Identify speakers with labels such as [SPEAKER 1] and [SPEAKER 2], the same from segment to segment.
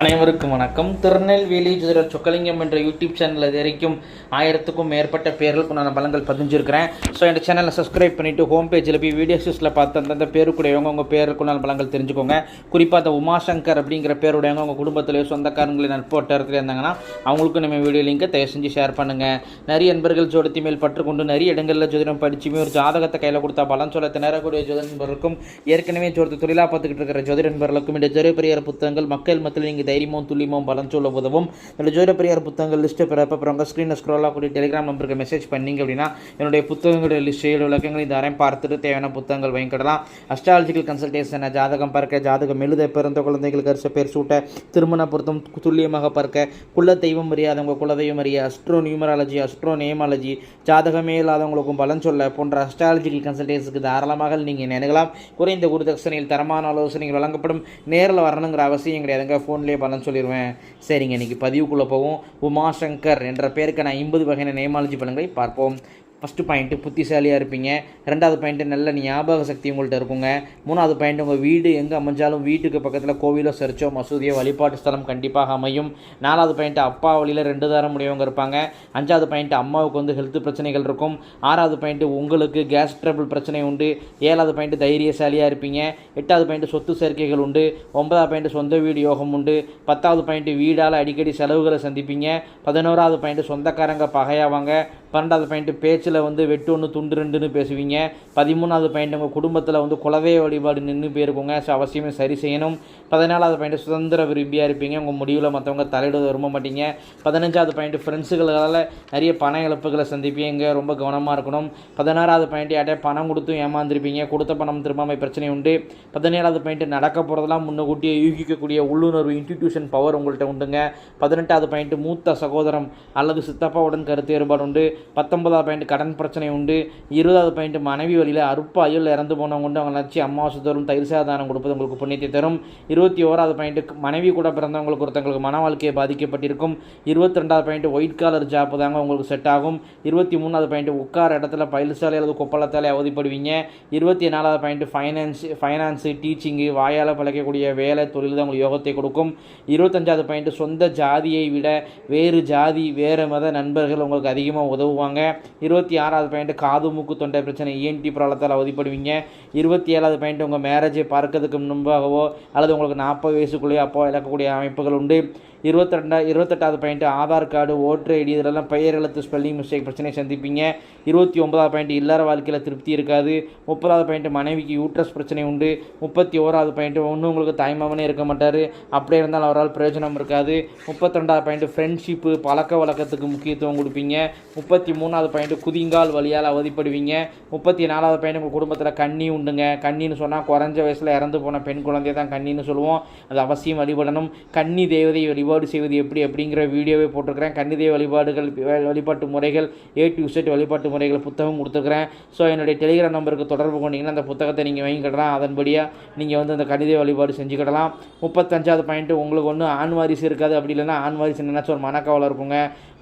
[SPEAKER 1] அனைவருக்கும் வணக்கம். திருநெல்வேலி ஜோதிடர் சொக்கலிங்கம் என்ற யூடியூப் சேனலில் இது வரைக்கும் ஆயிரத்துக்கும் மேற்பட்ட பேர்களுக்கு நான் பலங்கள் பதிஞ்சிருக்கிறேன் ஸோ இந்த சேனலை சப்ஸ்கிரைப் பண்ணிவிட்டு ஹோம் பேஜில் போய் வீடியோஸில் பார்த்து அந்தந்த பேருக்குடையவங்க உங்கள் பேருக்கு நான் பலங்கள் தெரிஞ்சுக்கோங்க. குறிப்பாக அந்த உமாசங்கர் அப்படிங்கிற பேருடையவங்க உங்கள் குடும்பத்திலேயோ சொந்தக்காரங்களே நட்போட்டத்தில் இருந்தாங்கன்னா அவங்களுக்கும் நம்ம வீடியோ லிங்கை தயவு செஞ்சு ஷேர் பண்ணுங்கள் நிறைய நண்பர்கள் ஜோடத்தி மேல் பற்றுக்கொண்டு நிறைய இடங்களில் ஜோதிடம் படிச்சுமே ஒரு ஜாதகத்தை கையில் கொடுத்தா பலன் சொல்ல திணறக்கூடிய ஜோதிட நண்பர்களுக்கும் ஏற்கனவே ஜோதி தொழிலாக பார்த்துக்கிட்டு இருக்கிற ஜோதிட நண்பர்களுக்கும் இந்த ஜெரிய பெரிய புத்தகங்கள் மக்கள் மத்தியில் நீங்கள் தைரியமும் துல்லியமும் பலன் சொல்ல உதவும். இந்த ஜோதிட பெரியார் புத்தகங்கள் லிஸ்ட்டு பிறப்ப அப்புறம் உங்கள் ஸ்க்ரீனில் ஸ்க்ரோல் ஆகக்கூடிய டெலிகிராம் நம்பருக்கு மெசேஜ் பண்ணீங்க அப்படின்னா என்னுடைய புத்தகங்களுடைய லிஸ்ட்டு விளக்கங்கள் இந்த அரையும் பார்த்துட்டு தேவையான புத்தகங்கள் வாங்கிக்கிடலாம் அஸ்ட்ராலஜிக்கல் கன்சல்டேஷன் ஜாதகம் பார்க்க ஜாதகம் எழுத பிறந்த குழந்தைகளுக்கு அரிச பேர் சூட்ட திருமண பொருத்தம் துல்லியமாக பார்க்க குல தெய்வம் அறியாதவங்க குலதெய்வம் அறிய அஸ்ட்ரோ நியூமராலஜி அஸ்ட்ரோ நேமாலஜி ஜாதகமே இல்லாதவங்களுக்கும் பலன் சொல்ல போன்ற அஸ்ட்ராலஜிக்கல் கன்சல்டேஷனுக்கு தாராளமாக நீங்கள் நினைக்கலாம் குறைந்த குரு தரமான ஆலோசனைகள் வழங்கப்படும். நேரில் வரணுங்கிற அவசியம் கிடையாதுங்க. ஃபோன்லேயே பலன் சொல்லிடுவேன் சரிங்க இன்னைக்கு பதிவுக்குள்ளே போவோம். உமாசங்கர் என்ற பேருக்கான ஐம்பது வகையான நேமாலஜி பலன்களை பார்ப்போம். ஃபஸ்ட்டு பாயிண்ட்டு புத்திசாலியாக இருப்பீங்க. ரெண்டாவது பாயிண்ட்டு நல்ல ஞாபக சக்தி உங்கள்கிட்ட இருக்குங்க. மூணாவது பாயிண்ட் உங்கள் வீடு எங்கே அமைஞ்சாலும் வீட்டுக்கு பக்கத்தில் கோவிலோ சர்ச்சோ மசூதியோ வழிபாட்டு ஸ்தலம் கண்டிப்பாக அமையும். நாலாவது பாயிண்ட் அப்பா வழியில் ரெண்டு தாரம் முடியவங்க இருப்பாங்க. அஞ்சாவது பாயிண்ட் அம்மாவுக்கு வந்து ஹெல்த் பிரச்சனைகள் இருக்கும். ஆறாவது பாயிண்ட் உங்களுக்கு கேஸ் ட்ரபிள் பிரச்சனை உண்டு. ஏழாவது பாயிண்ட் தைரியசாலியாக இருப்பீங்க. எட்டாவது பாயிண்ட் சொத்து சேர்க்கைகள் உண்டு. ஒன்பதாவது பாயிண்ட் சொந்த வீடு யோகம் உண்டு. பத்தாவது பாயிண்ட் வீடால் அடிக்கடி செலவுகளை சந்திப்பீங்க. பதினோராவது பாயிண்ட் சொந்தக்காரங்க பகையாவாங்க. பன்னெண்டாவது பாயிண்ட் பேச்சில் வந்து வெட்டு ஒன்று துண்டு ரெண்டுன்னு பேசுவீங்க. பதிமூணாவது பாயிண்ட் உங்கள் குடும்பத்தில் வந்து குலவே வழிபாடு நின்று போயிருக்குங்க. ஸோ அவசியமே சரி செய்யணும். பதினாலாவது பாயிண்ட் சுதந்திர விரும்பியாக இருப்பீங்க. உங்கள் முடிவில் மற்றவங்க தலையிட விரும்ப மாட்டீங்க. பதினஞ்சாவது பாயிண்ட் ஃப்ரெண்ட்ஸுகளால் நிறைய பண இழப்புகளை சந்திப்பீங்க. ரொம்ப கவனமாக இருக்கணும். பதினாறாவது பாயிண்ட் யார்ட்டே பணம் கொடுத்தும் ஏமாந்துருப்பீங்க. கொடுத்த பணம் திரும்பாமை பிரச்சனை உண்டு. பதினேழாவது பாயிண்ட் நடக்க போகிறதெல்லாம் முன்னக்கூட்டியே யூகிக்கக்கூடிய உள்ளுணர்வு இன்ஸ்டிடியூஷன் பவர் உங்கள்கிட்ட உண்டுங்க. பதினெட்டாவது பாயிண்ட் மூத்த சகோதரம் அல்லது சித்தப்பாவுடன் கருத்து ஏற்பாடு உண்டு. பத்தொன்பதாவது பாயிண்ட் கடன் பிரச்சனை உண்டு. இருபதாவது பாயிண்ட் மனைவி வழியில் அருப்பாயுள் இறந்து போனவங்க உண்டு. அவங்க நினச்சி அமாவாசை தோறும் தயிர் சாதானம் கொடுப்பது உங்களுக்கு புண்ணியத்தை தரும். இருபத்தி ஓராவது பாயிண்ட் மனைவி கூட பிறந்தவங்களுக்கு ஒருத்தவங்களுக்கு மன வாழ்க்கையை பாதிக்கப்பட்டிருக்கும். இருபத்தி ரெண்டாவது பாயிண்ட் ஒயிட் காலர் ஜாப் தாங்க உங்களுக்கு செட் ஆகும். இருபத்தி மூணாவது பாயிண்ட் உட்கார இடத்துல பயில்சாலை அல்லது கொப்பளத்தாலே அவதிப்படுவீங்க. இருபத்தி நாலாவது பாயிண்ட் ஃபைனான்ஸ் ஃபைனான்ஸு டீச்சிங்கு வாயால் பழைக்கக்கூடிய வேலை தொழில் தான் உங்களுக்கு யோகத்தை கொடுக்கும். இருபத்தஞ்சாவது பாயிண்ட் சொந்த ஜாதியை விட வேறு ஜாதி வேறு மத நண்பர்கள் உங்களுக்கு அதிகமாக உதவுவாங்க. இருபத்தி ஆறாவது பாயிண்ட் காது மூக்கு தொண்டை பிரச்சனை இஎன்டி ப்ராப்ளத்தால் அவதிப்படுவீங்க. இருபத்தி ஏழாவது பாயிண்ட் உங்கள் மேரேஜை பார்க்கறதுக்கு முன்பாகவோ அல்லது உங்களுக்கு நாற்பது வயசுக்குள்ளேயோ அப்போ இழக்கக்கூடிய அமைப்புகள் உண்டு. இருபத்திரெண்டா இருபத்தெட்டாவது point Aadhaar card voter ID இதெல்லாம் பெயர் எழுத்து ஸ்பெல்லிங் மிஸ்டேக் பிரச்சனை சந்திப்பீங்க. இருபத்தி ஒன்பதாவது பாயிண்ட் இல்லற வாழ்க்கையில் திருப்தி இருக்காது. முப்பதாவது பாயிண்ட் மனைவிக்கு யூட்ரஸ் பிரச்சனை உண்டு. முப்பத்தி ஓராவது பாயிண்ட் ஒன்றும் உங்களுக்கு தாய்மாமனே இருக்க மாட்டார். அப்படியே இருந்தாலும் அவரால் பிரயோஜனம் இருக்காது. முப்பத்திரெண்டாவது பாயிண்ட் ஃப்ரெண்ட்ஷிப்பு பழக்க வழக்கத்துக்கு முக்கியத்துவம் கொடுப்பீங்க. முப்பத்தி மூணாவது பாயிண்ட் குதிங்கால் வழியால் அவதிப்படுவீங்க. முப்பத்தி நாலாவது பாயிண்ட் உங்கள் குடும்பத்தில் கண்ணி உண்டுங்க. கண்ணின்னு சொன்னால் குறைஞ்ச வயசில் இறந்து போன பெண் குழந்தைய தான் கண்ணின்னு சொல்லுவோம். அது அவசியம் வழிபடணும். கன்னி தேவதை வழிபாடு செய்வது எப்படி அப்படிங்கிற வீடியோவே போட்டிருக்கிறேன். கன்னி வழிபாடுகள் வழிபாட்டு முறைகள் ஏ டு செட் வழிபாட்டு முறைகள் புத்தகம் கொடுத்துருக்குறேன். ஸோ என்னுடைய டெலிகிராம் நம்பருக்கு தொடர்பு கொண்டீங்கன்னா அந்த புத்தகத்தை நீங்கள் வாங்கிக்கிடலாம். அதன்படியாக நீங்கள் வந்து அந்த கணித வழிபாடு செஞ்சுக்கிடலாம். முப்பத்தஞ்சாவது பாயிண்ட்டு உங்களுக்கு ஒன்றும் ஆண் வாரிசு இருக்காது அப்படி இல்லைன்னா ஆண் வாரிசு நினச்ச ஒரு மனக்கவலை இருக்குங்க.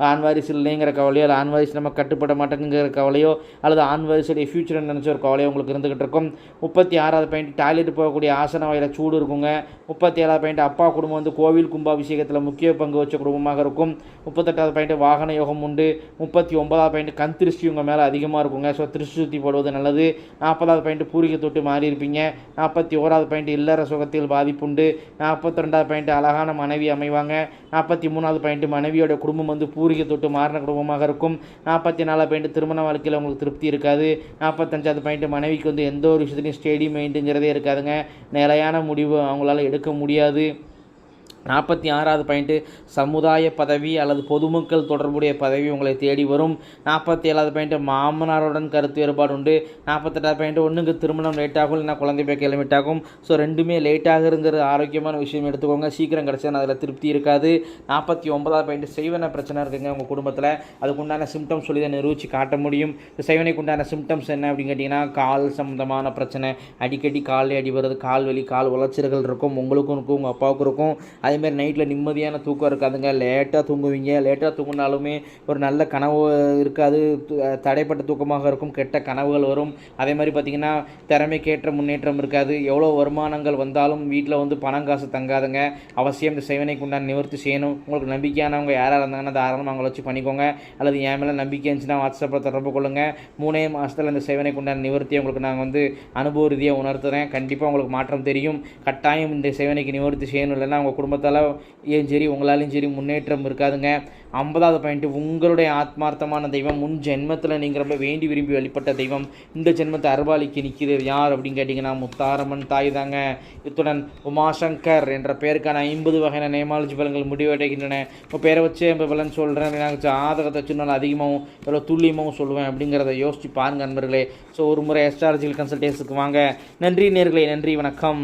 [SPEAKER 1] ஆண் வாரிசு இல்லைங்கிற கவலையோ இல்லை ஆண் வாரிசு நம்ம கட்டுப்பட மாட்டேங்கிற கவலையோ அல்லது ஆண் வாரிசுடைய ஃபியூச்சர் நினச்ச ஒரு கவலையோ உங்களுக்கு இருந்துகிட்டு இருக்கும். முப்பத்தி ஆறாவது பாயிண்ட் டாய்லெட் போகக்கூடிய ஆசன வகையில் சூடு இருக்குங்க. முப்பத்தி ஏழாவது பாயிண்ட் அப்பா குடும்பம் வந்து கோவில் கும்பாபிஷேகத்தில் முக்கிய பங்கு வச்ச குடும்பமாக இருக்கும். முப்பத்தெட்டாவது பாயிண்ட் வாகன யோகம் உண்டு. முப்பத்தி ஒன்பதாவது பாயிண்ட் கண் திருஷ்டி உங்கள் மேலே அதிகமாக இருக்குங்க. ஸோ திருஷ்டி சுற்றி போடுவது நல்லது. நாற்பதாவது பாயிண்ட் பூரிகை தொட்டு மாறி இருப்பீங்க நாற்பத்தி ஓராவது பாயிண்ட் இல்லற சுகத்தில் பாதிப்புண்டு நாற்பத்தி ரெண்டாவது பாயிண்ட் அழகான மனைவி அமைவாங்க. நாற்பத்தி மூணாவது பாயிண்ட் மனைவியோட குடும்பம் வந்து பூரிகை தொட்டு மாறின குடும்பமாக இருக்கும். நாற்பத்தி நாலாவது பாயிண்ட் திருமண வாழ்க்கையில் உங்களுக்கு திருப்தி இருக்காது. நாற்பத்தஞ்சாவது பாயிண்ட் மனைவிக்கு வந்து எந்த ஒரு விஷயத்துலையும் ஸ்டேடி மைண்டுங்கிறதே இருக்காதுங்க. நிலையான முடிவு அவங்களால எடுக்க முடியாது. நாற்பத்தி ஆறாவது பாயிண்ட்டு சமுதாய பதவி அல்லது பொதுமக்கள் தொடர்புடைய பதவி உங்களை தேடி வரும். நாற்பத்தி ஏழாவது பாயிண்ட்டு மாமனாருடன் கருத்து வேறுபாடு உண்டு. நாற்பத்தெட்டாவது பாயிண்ட்டு ஒன்றுக்கு திருமணம் லேட் ஆகும் இல்லைனா குழந்தை பேக்க லிமிட் ஆகும் ஸோ ரெண்டுமே லேட்டாகிறங்கிற ஆரோக்கியமான விஷயம் எடுத்துக்கோங்க. சீக்கிரம் கிடச்சா அதில் திருப்தி இருக்காது. நாற்பத்தி ஒன்பதாவது பாயிண்ட் செய்வன பிரச்சனை இருக்குங்க உங்கள் குடும்பத்தில். அதுக்கு உண்டான சிம்டம்ஸ் சொல்லி தான் நிரூபித்து காட்ட முடியும். இந்த செய்வனைக்கு உண்டான சிம்டம்ஸ் என்ன அப்படின்னு கேட்டிங்கன்னா கால் சம்மந்தமான பிரச்சனை. அடிக்கடி கால் அடி வருது கால் வலி கால் உளைச்சல்கள் இருக்கும். உங்களுக்கும் இருக்கும் உங்கள் அப்பாவுக்கும் இருக்கும். அதே அதேமாரி நைட்டில் நிம்மதியான தூக்கம் இருக்காதுங்க. லேட்டாக தூங்குவீங்க. லேட்டாக தூங்கினாலுமே ஒரு நல்ல கனவு இருக்காது. தடைப்பட்ட தூக்கமாக இருக்கும். கெட்ட கனவுகள் வரும். அதே மாதிரி பார்த்திங்கன்னா திறமைக்கேற்ற முன்னேற்றம் இருக்காது. எவ்வளோ வருமானங்கள் வந்தாலும் வீட்டில் வந்து பணம் காசு தங்காதுங்க. அவசியம் இந்த சேவனைக்கு உண்டான நிவர்த்தி செய்யணும். உங்களுக்கு நம்பிக்கையானவங்க யாராக இருந்தாங்கன்னா தாராளமாக அவங்கள வச்சு பண்ணிக்கோங்க. அல்லது என் மேலே நம்பிக்கை இருந்துச்சுன்னா வாட்ஸ்அப்பில் தொடர்பு கொள்ளுங்கள் மூணே மாதத்தில் இந்த சேவனைக்கு உண்டான நிவர்த்தியை உங்களுக்கு நாங்கள் வந்து அனுபவ ரீதியாக உணர்த்துறேன். கண்டிப்பாக உங்களுக்கு மாற்றம் தெரியும். கட்டாயம் இந்த சேவனைக்கு நிவர்த்தி செய்யணும். இல்லைன்னா உங்கள் குடும்பத்தால் ஏன் சரி உங்களாலையும் சரி முன்னேற்றம் இருக்காதுங்க. ஐம்பதாவது பாயிண்ட்டு உங்களுடைய ஆத்மார்த்தமான தெய்வம் முன் ஜென்மத்தில் நீங்கள் ரொம்ப வேண்டி விரும்பி வழிபட்ட தெய்வம் இந்த ஜென்மத்தை அருவாளிக்கு நிற்கிறது யார் அப்படின்னு கேட்டிங்கன்னா முத்தாரம்மன் தாய் தாங்க. இத்துடன் உமாசங்கர் என்ற பெயருக்கான ஐம்பது வகையான நேமாலஜி பலன்கள் முடிவடைகின்றன. இப்போ பேரை வச்சு இப்போ பலன் சொல்கிறேன் நான் ஜாதகத்தை வச்சு அதிகமாகவும் எவ்வளோ துல்லியமாகவும் சொல்லுவேன் அப்படிங்கிறத யோசிச்சு பாருங்க நண்பர்களே. ஸோ ஒரு முறை எஸ்ட்ராலஜிக்கல் கன்சல்டேஷனுக்கு வாங்க. நன்றி நேர்களே நன்றி வணக்கம்.